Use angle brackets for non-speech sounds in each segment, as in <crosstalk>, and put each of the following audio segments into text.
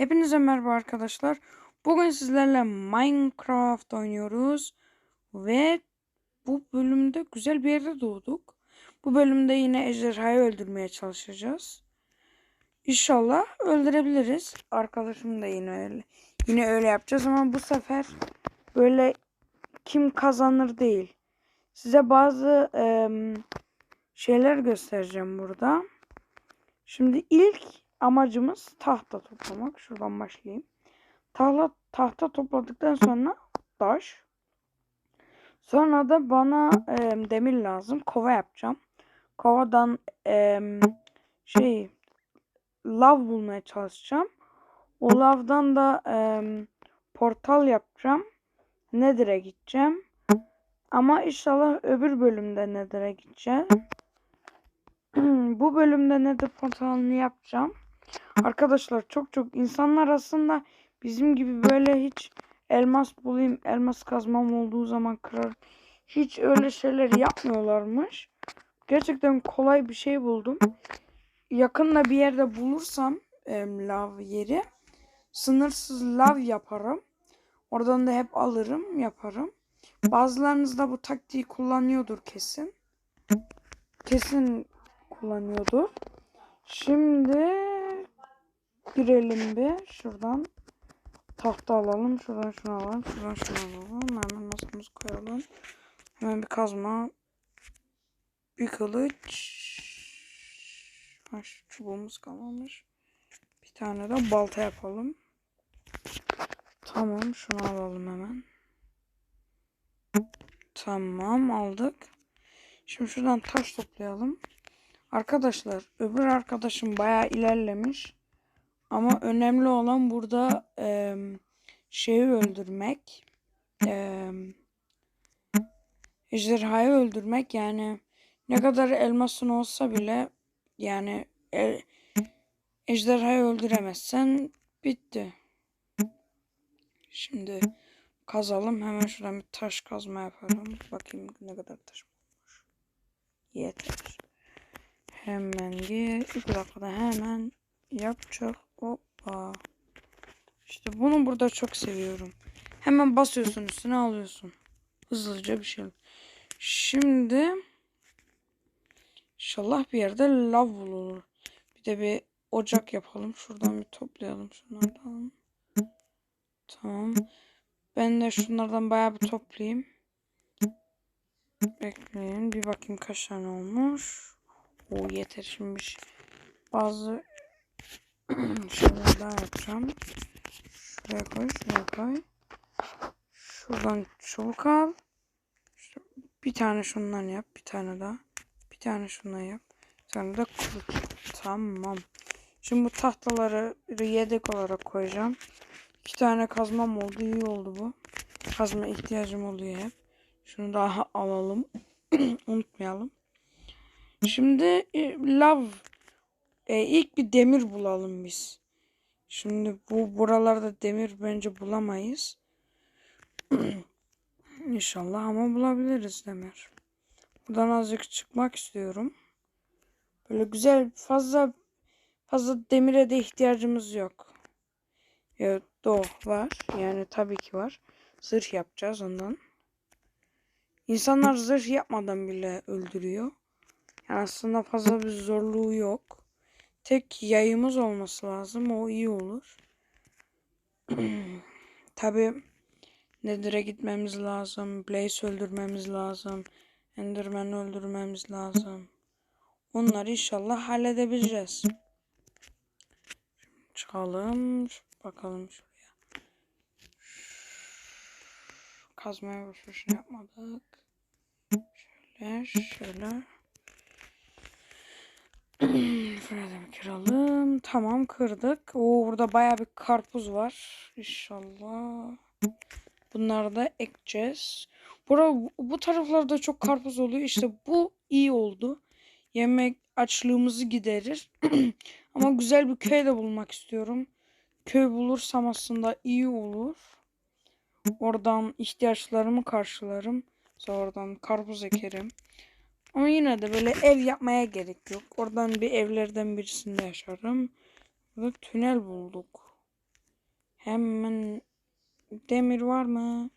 Hepinize merhaba arkadaşlar. Bugün sizlerle Minecraft oynuyoruz. Ve bu bölümde güzel bir yerde doğduk. Bu bölümde yine ejderhayı öldürmeye çalışacağız. İnşallah öldürebiliriz. Arkadaşım da yine öyle. Yine öyle yapacağız ama bu sefer böyle kim kazanır değil. Size bazı eee, şeyler göstereceğim burada. Şimdi ilk amacımız tahta toplamak. Şuradan başlayayım. Tahta, tahta topladıktan sonra taş. Sonra da bana e, demir lazım. Kova yapacağım. Kovadan e, şey lav bulmaya çalışacağım. O lavdan da e, portal yapacağım. Nether'e gideceğim. Ama inşallah öbür bölümde Nether'e gideceğim. <clears throat> Bu bölümde Nether portalını yapacağım. Arkadaşlar çok çok insanlar aslında bizim gibi böyle hiç elmas bulayım, elmas kazmam olduğu zaman kırar. Hiç öyle şeyler yapmıyorlarmış. Gerçekten kolay bir şey buldum. Yakında bir yerde bulursam em, lav yeri sınırsız lav yaparım. Oradan da hep alırım, yaparım. Bazılarınız da bu taktiği kullanıyordur kesin. Kesin kullanıyordur. Şimdi girelim bir şuradan. Tahta alalım. Şuradan şunu alalım. Şuradan şunu alalım. Hemen masamızı koyalım. Hemen bir kazma. Bir kılıç. Ha, çubuğumuz kalmamış. Bir tane de balta yapalım. Tamam şunu alalım hemen. Tamam aldık. Şimdi şuradan taş toplayalım. Arkadaşlar öbür arkadaşım bayağı ilerlemiş. Ama önemli olan burada e, şeyi öldürmek. E, ejderhayı öldürmek yani ne kadar elmasın olsa bile yani e, ejderhayı öldüremezsen bitti. Şimdi kazalım. Hemen şuradan bir taş kazma yapalım. Bakayım ne kadar taş olmuş. Yeter. Hemen gir. Bir dakikada hemen yapacak. Hoppa. İşte bunu burada çok seviyorum. Hemen basıyorsun üstüne alıyorsun. Hızlıca bir şey. Şimdi inşallah bir yerde lav bulunur. Bir de bir ocak yapalım. Şuradan bir toplayalım şunlardan. Tamam. Ben de şunlardan bayağı bir toplayayım. Bekleyin. Bir bakayım kaç tane olmuş. O yeter şimdi şey- bazı <clears throat> şeyler daha yapacağım. Şuraya koy, şuraya koy. Şuradan çubuk al. Şu- Bir tane şundan yap, bir tane daha. Bir tane şundan yap. Bir tane de kılıç. Tamam. Şimdi bu tahtaları yedek olarak koyacağım. İki tane kazmam oldu. iyi oldu bu. Kazma ihtiyacım oluyor hep. Şunu daha alalım. <clears throat> Unutmayalım. Şimdi e, lav e, ilk bir demir bulalım biz. Şimdi bu buralarda demir bence bulamayız. <clears throat> İnşallah ama bulabiliriz demir. Buradan azıcık çıkmak istiyorum. Böyle güzel fazla fazla demire de ihtiyacımız yok. Evet, do var. Yani tabii ki var. Zırh yapacağız ondan. İnsanlar zırh yapmadan bile öldürüyor. Yani aslında fazla bir zorluğu yok. Tek yayımız olması lazım. O iyi olur. <clears throat> Tabi Nether'e gitmemiz lazım. Blaze öldürmemiz lazım. Enderman öldürmemiz lazım. Onları inşallah halledebileceğiz. Çıkalım. Bakalım şuraya. Kazmaya boşuna yapmadık. Şöyle şöyle. <clears throat> Bir kıralım. Tamam kırdık. Oo burada baya bir karpuz var. İnşallah. Bunları da ekeceğiz. Bura, bu taraflarda çok karpuz oluyor. İşte bu iyi oldu. Yemek açlığımızı giderir. <clears throat> Ama güzel bir köy de bulmak istiyorum. Köy bulursam aslında iyi olur. Oradan ihtiyaçlarımı karşılarım. Sonra oradan karpuz ekerim. Ama yine de böyle ev yapmaya gerek yok. Oradan bir evlerden birisinde yaşarım. Burada tünel bulduk. Hemen demir var mı?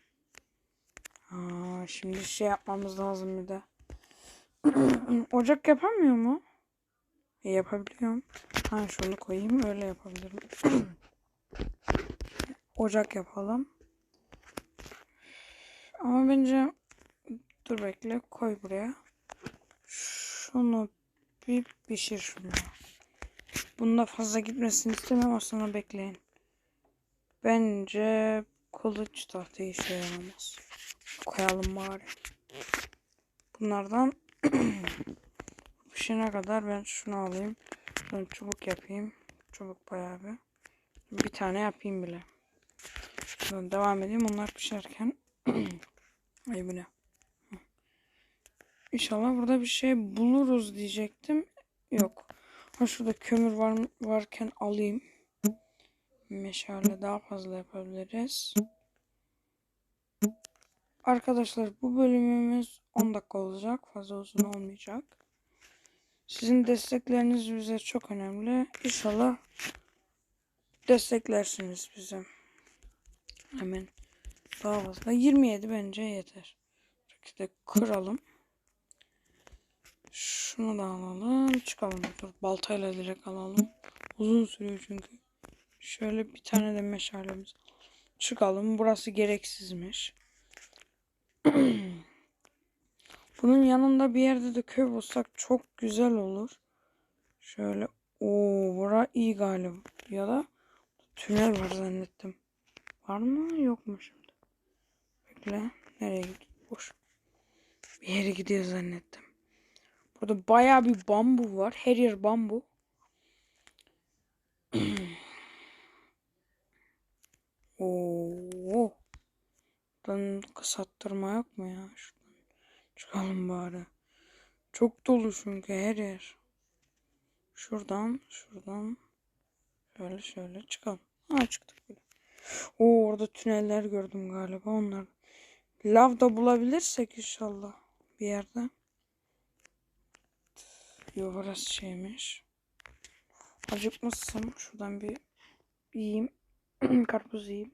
Aa, şimdi şey yapmamız lazım bir de. <clears throat> Ocak yapamıyor mu? E, yapabiliyorum. Ha şunu koyayım öyle yapabilirim. <clears throat> Ocak yapalım. Ama bence dur bekle koy buraya. Şunu bir pişir şunu. Bunda fazla gitmesini istemem aslında bekleyin. Bence kılıç tahta işe yaramaz. Koyalım bari. Bunlardan <clears throat> pişene kadar ben şunu alayım. Ben çubuk yapayım. Çubuk bayağı bir. Bir tane yapayım bile. Şuradan devam edeyim. Onlar pişerken. <clears throat> Ay bu ne? İnşallah burada bir şey buluruz diyecektim. Yok. Ha şurada kömür var varken alayım. Meşale daha fazla yapabiliriz. Arkadaşlar bu bölümümüz 10 dakika olacak. Fazla uzun olmayacak. Sizin destekleriniz bize çok önemli. İnşallah desteklersiniz bize. Hemen daha fazla. 27 bence yeter. İşte kıralım. Şunu da alalım. Çıkalım. Dur, baltayla direkt alalım. Uzun sürüyor çünkü. Şöyle bir tane de meşalemiz. Çıkalım. Burası gereksizmiş. <clears throat> Bunun yanında bir yerde de köy bulsak çok güzel olur. Şöyle. o bura iyi galiba. Ya da tünel var zannettim. Var mı? Yok mu şimdi? Bekle. Nereye gidiyor? Boş. Bir yere gidiyor zannettim. Burada bayağı bir bambu var. Her yer bambu. <clears throat> Oo. Buradan kısalttırma yok mu ya? Şuradan çıkalım bari. Çok dolu çünkü her yer. Şuradan, şuradan. Şöyle şöyle çıkalım. Ha çıktık bile. Oo orada tüneller gördüm galiba onlar. Lav da bulabilirsek inşallah bir yerde. Yo burası şeymiş. Acıkmışsın. Şuradan bir yiyeyim. <clears throat> Karpuz yiyeyim.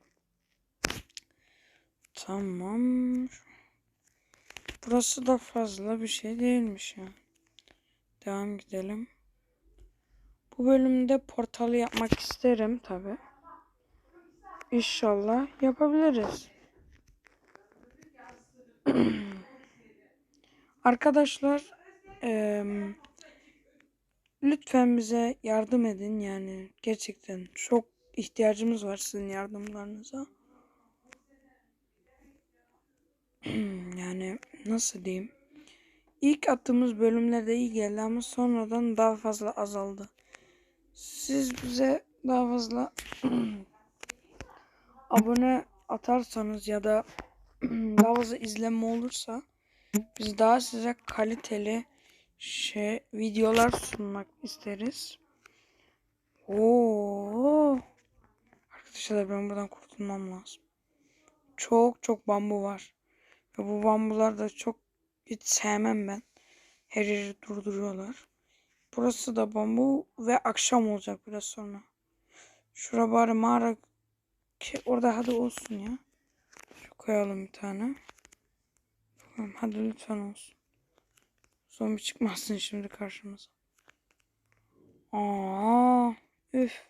Tamam. Burası da fazla bir şey değilmiş ya. Devam gidelim. Bu bölümde portalı yapmak isterim tabi. İnşallah yapabiliriz. <clears throat> Arkadaşlar eee lütfen bize yardım edin yani gerçekten çok ihtiyacımız var sizin yardımlarınıza. <clears throat> yani nasıl diyeyim? İlk attığımız bölümlerde iyi geldi ama sonradan daha fazla azaldı. Siz bize daha fazla <clears throat> abone atarsanız ya da <clears throat> daha fazla izlenme olursa biz daha size kaliteli şey videolar sunmak isteriz. Oo. Arkadaşlar ben buradan kurtulmam lazım. Çok çok bambu var. Ve bu bambular da çok hiç sevmem ben. Her yeri durduruyorlar. Burası da bambu ve akşam olacak biraz sonra. Şura bari mağara ki orada hadi olsun ya. Şu koyalım bir tane. Hadi lütfen olsun. Zombi çıkmasın şimdi karşımıza. Aa, üf.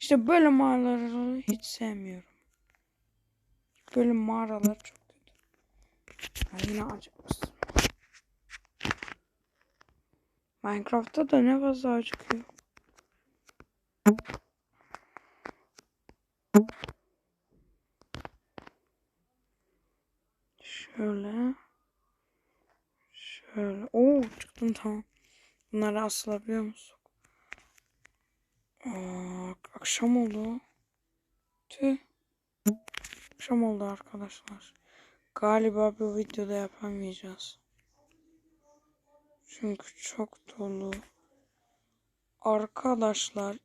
İşte böyle mağaraları hiç sevmiyorum. Böyle mağaralar çok kötü. Ha, yine acıkmışsın. Minecraft'ta da ne fazla acıkıyor. Şöyle. Şöyle. Oo çıktım tamam. Bunları asılabiliyor musun? Aa, akşam oldu. Tüh. Akşam oldu arkadaşlar. Galiba bu videoda yapamayacağız. Çünkü çok dolu. Arkadaşlar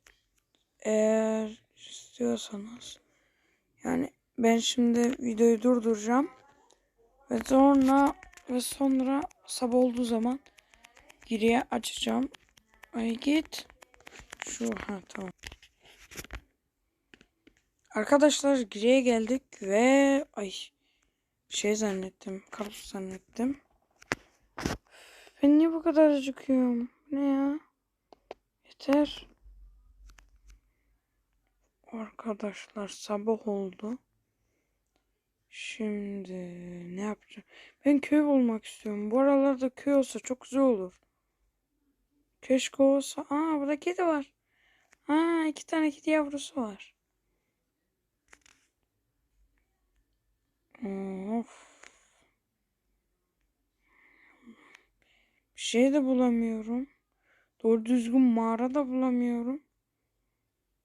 eğer istiyorsanız yani ben şimdi videoyu durduracağım ve sonra ve sonra sabah olduğu zaman geriye açacağım. Ay git. Şu ha tamam. Arkadaşlar giriye geldik ve ay şey zannettim. Karpuz zannettim. Ben niye bu kadar acıkıyorum? Ne ya? Yeter. Arkadaşlar sabah oldu. Şimdi ne yapacağım? Ben köy bulmak istiyorum. Bu aralarda köy olsa çok güzel olur. Keşke olsa. Aa burada kedi var. Aa iki tane kedi yavrusu var. Of. Bir şey de bulamıyorum. Doğru düzgün mağara da bulamıyorum.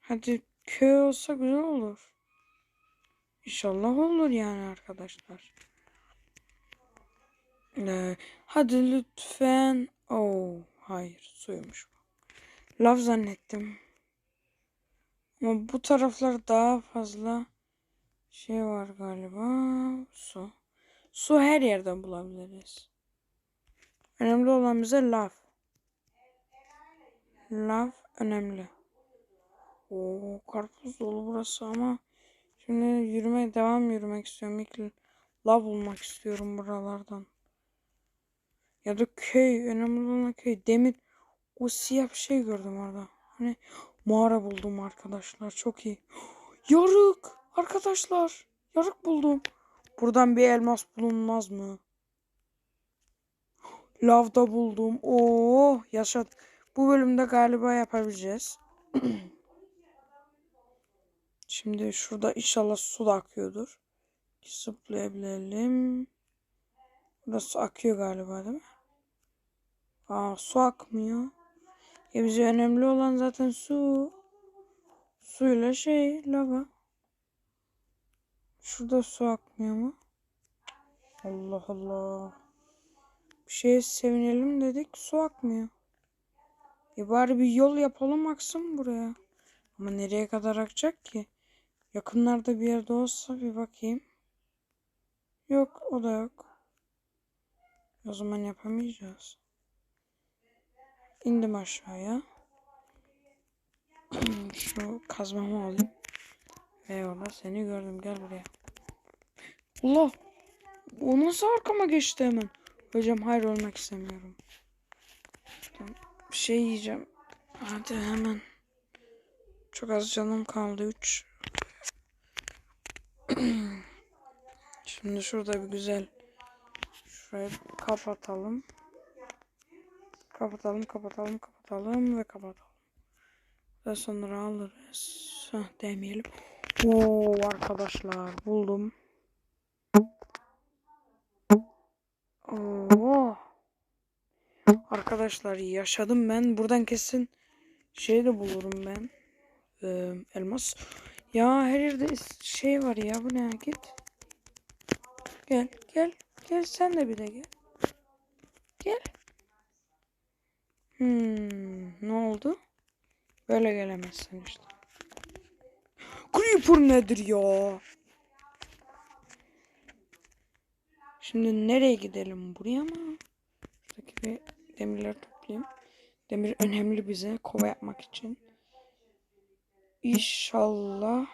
Hadi köy olsa güzel olur. İnşallah olur yani arkadaşlar. Ee, hadi lütfen. Oo, hayır suymuş bu. Lav zannettim. Ama bu taraflar daha fazla şey var galiba. Su. Su her yerden bulabiliriz. Önemli olan bize lav. Lav önemli. Oo, karpuz dolu burası ama şimdi yürümeye devam yürümek istiyorum. İlk lav bulmak istiyorum buralardan. Ya da köy. Önemli olan köy. Demir. O siyah bir şey gördüm orada. Hani mağara buldum arkadaşlar. Çok iyi. <gasps> Yarık. Arkadaşlar. Yarık buldum. Buradan bir elmas bulunmaz mı? <gasps> Lavda buldum. Oo, yaşat. Bu bölümde galiba yapabileceğiz. <clears throat> Şimdi şurada inşallah su da akıyordur. Zıplayabilelim. Burası akıyor galiba değil mi? Aa su akmıyor. Ya bize önemli olan zaten su. Suyla şey lava. Şurada su akmıyor mu? Allah Allah. Bir şeye sevinelim dedik su akmıyor. E bari bir yol yapalım aksın buraya. Ama nereye kadar akacak ki? Yakınlarda bir yerde olsa bir bakayım. Yok o da yok. O zaman yapamayacağız. İndim aşağıya. Şu kazmamı alayım. Eyvallah seni gördüm gel buraya. Allah! O nasıl arkama geçti hemen? Hocam hayır olmak istemiyorum. Bir şey yiyeceğim. Hadi hemen. Çok az canım kaldı. 3. <clears throat> Şimdi şurada bir güzel şurayı kapatalım. Kapatalım, kapatalım, kapatalım ve kapatalım. Ve sonra alırız. Heh, demeyelim. Oo arkadaşlar buldum. Oo. Arkadaşlar yaşadım ben. Buradan kesin şey de bulurum ben. Ee, elmas. Ya her yerde şey var ya. Bu ne? Git. Gel gel. Gel sen de bir de gel. Gel. Hmm, ne oldu? Böyle gelemezsin işte. Creeper nedir ya? Şimdi nereye gidelim? Buraya mı? Şuradaki bir demirleri toplayayım. Demir önemli bize kova yapmak için. İnşallah.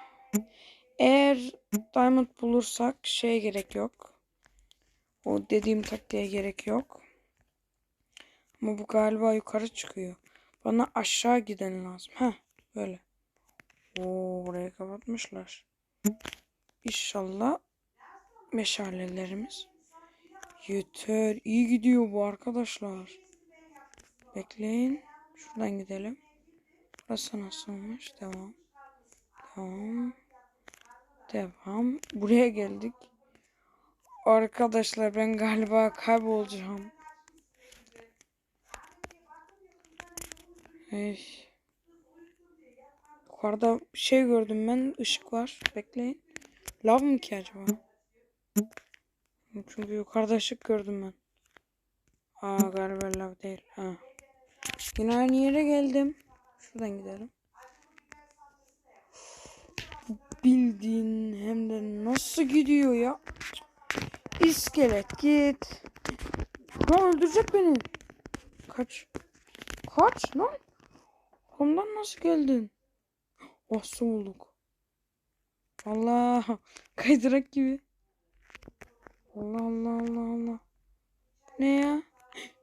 Eğer diamond bulursak şeye gerek yok. O dediğim taktiğe gerek yok. Ama bu galiba yukarı çıkıyor. Bana aşağı giden lazım. Ha böyle. Oo burayı kapatmışlar. İnşallah meşalelerimiz yeter. İyi gidiyor bu arkadaşlar. Bekleyin. Şuradan gidelim. Burası nasılmış? Devam. Devam. Devam. Buraya geldik. Arkadaşlar ben galiba kaybolacağım. Hey. Yukarıda bir şey gördüm ben. Işık var. Bekleyin. Lav mı ki acaba? Çünkü yukarıda ışık gördüm ben. Aa galiba lav değil. Ha. Yine aynı yere geldim. Şuradan gidelim. Bildiğin hem de nasıl gidiyor ya? İskelet git. Lan öldürecek beni. Kaç. Kaç lan. Ondan nasıl geldin? Su bulduk. Allah. <laughs> Kaydırak gibi. Allah Allah Allah Allah. Ne ya?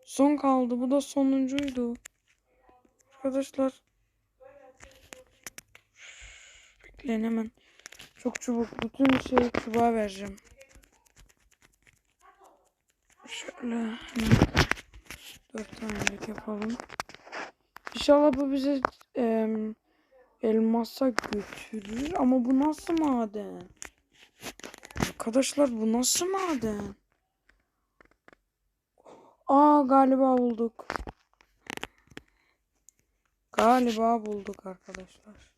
Son kaldı. Bu da sonuncuydu. Arkadaşlar. Bekleyin hemen. Çok çubuk. Bütün şeyi çubuğa vereceğim. Şöyle dört tanelik yapalım. İnşallah bu bize em, elmasa götürür. Ama bu nasıl maden? Arkadaşlar bu nasıl maden? Aa galiba bulduk. Galiba bulduk arkadaşlar.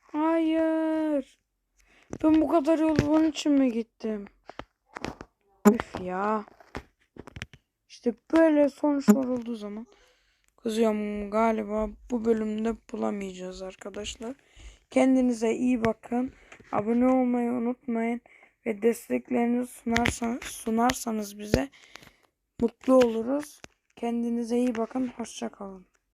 Hayır. Ben bu kadar yol bunun için mi gittim? Üf ya. İşte böyle sonuçlar olduğu zaman kızıyorum galiba bu bölümde bulamayacağız arkadaşlar. Kendinize iyi bakın. Abone olmayı unutmayın ve desteklerinizi sunarsanız, sunarsanız bize mutlu oluruz. Kendinize iyi bakın. Hoşça kalın.